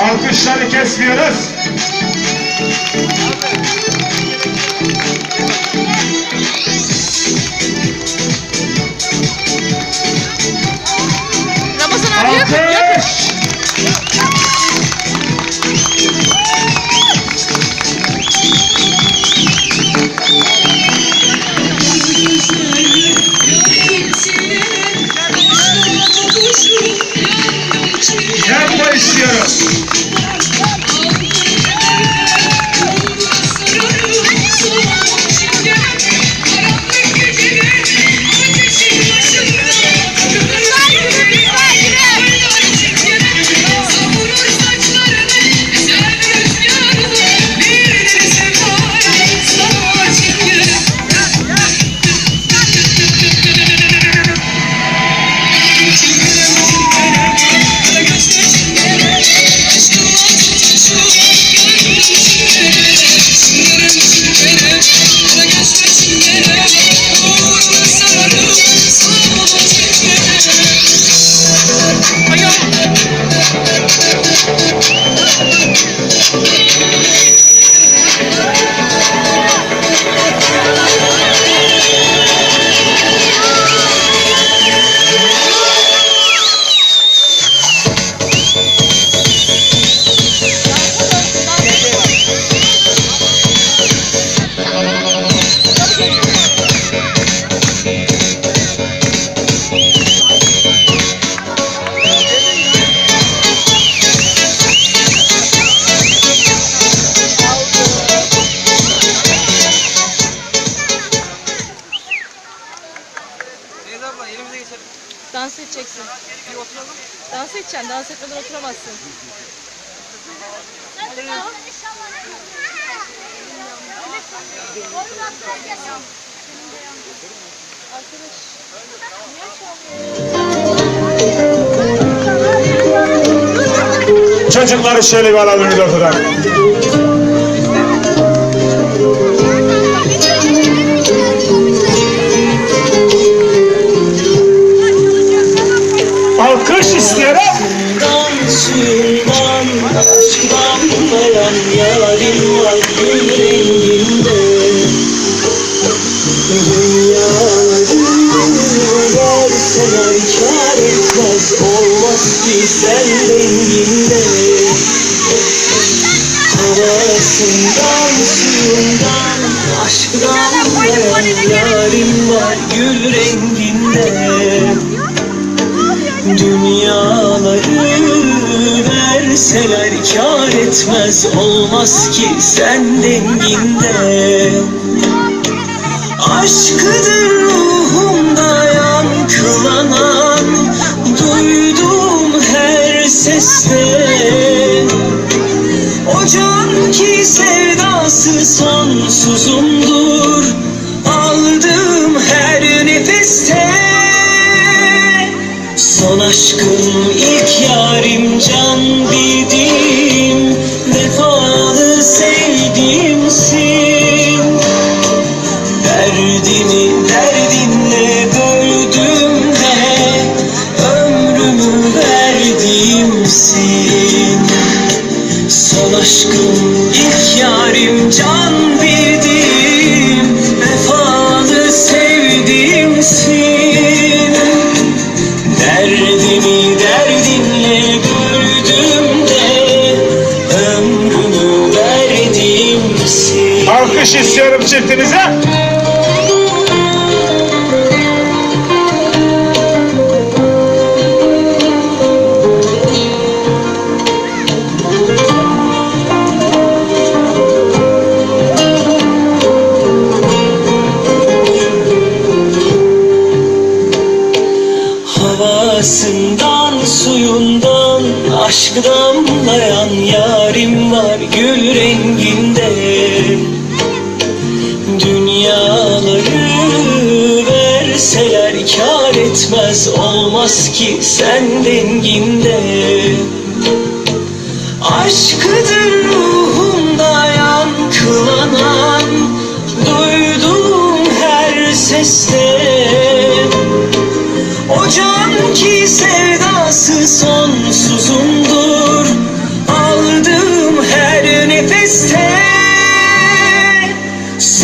Alkışları kesmiyoruz. Dans edeceksin. Bir. Dans edeceksin. Dans etmeden oturamazsın. Arkadaş. Çocukları şöyle bir alalım ortadan. Havasından suyundan aşk damlayan yarim var gül renginde Dünyaları verseler kâr etmez olmaz ki sen denginde Aşkıdır ruhumda aşkım ilk yarim can bildim Vefalı sevdiğimsin Derdini derdinle böldüm de Ömrümü verdiğimsin Son aşkım ilk yarim can bildim Alkış istiyorum çiftinize. Havasından suyundan aşk damlayan yarim var gül renginde Dünyaları verseler kâr etmez olmaz ki sen denginde. Aşkıdır ruhumda yankılanan Duyduğum her seste. O can ki sevdası sonsuzumdur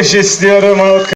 Alkış istiyorum alkış.